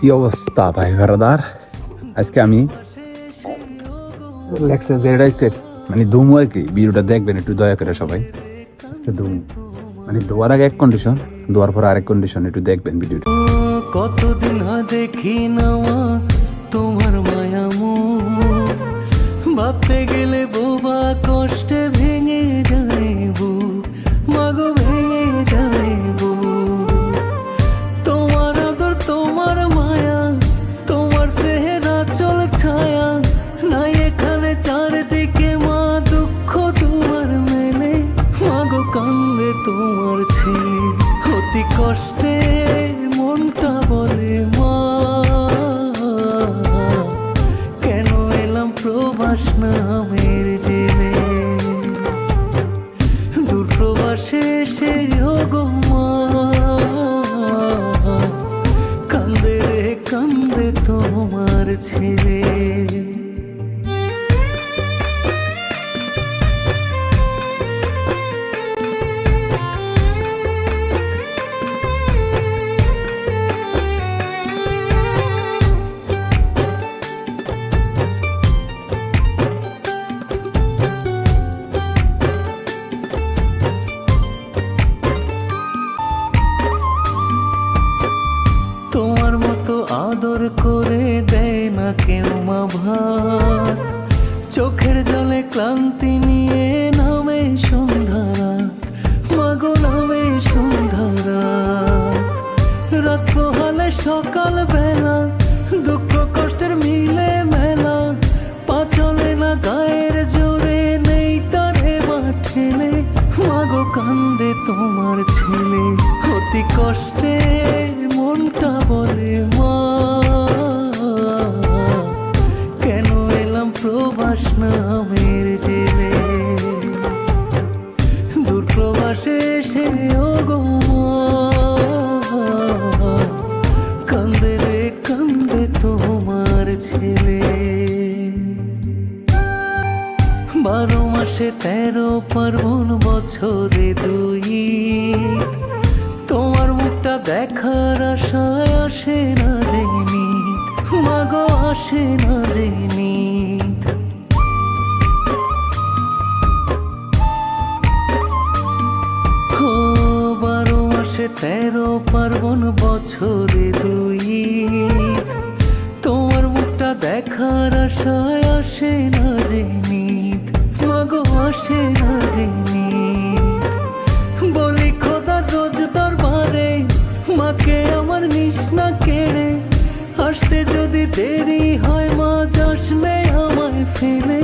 কি অবস্থা ভাই ভাড়াদার আজকে আমি লেক্সাস গাড়িটা আইসে মানে ধুমু আর কি? ভিডিওটা দেখবেন, একটু দয়া করে সবাই। আজকে মানে ধোয়ার আগে এক কন্ডিশন ধোয়ার পর আরেক কন্ডিশন একটু দেখবেন ভিডিওটা। কতদিন দেখি না তোমার মায়া ভাবতে গেলে বোবা কষ্টে তোমার ছেলে অতি কষ্টে মনটা বলে, মা, কেন এলাম প্রবাস নামের জেলে দূর প্রবাসে সে গো মা, কান্দে রে, কান্দে তোমার ছেলে আদর করে দেয় না কেউ মা ভাত। চোখের জলে ক্লান্তি নিয়ে নামে সন্ধ্যা মাগো, নামে সন্ধ্যা রাত। রাত পোহালে সকাল বেলা দুঃখ কষ্টের মিলে মেলা। পা চলে না গায়ের জোরে নেই তারে বা ঠেলে মাগো কান্দে তোমার ছেলে, অতি কষ্টে এলাম প্রবাস নামের জেলে দূর প্রবাসে এসে ও গো মা, কান্দে রে কান্দে তোমার ছেলে। বারো মাসে তেরো পার্বণ বছরে দুই তোমার মুখটা দেখার আশায় আসে না যে মাগো আসে না যে মাসে তেরো পার্বণ বছরে দুই। তোমার মুখটা দেখার আশায় আসে না যে মাগো আসে না যে বলি, খোদা, রোজ দরবারে মাকে আমার নিষ্ণা কেড়ে, আসতে যদি দেরি হয় মা নে আমায় ফেলে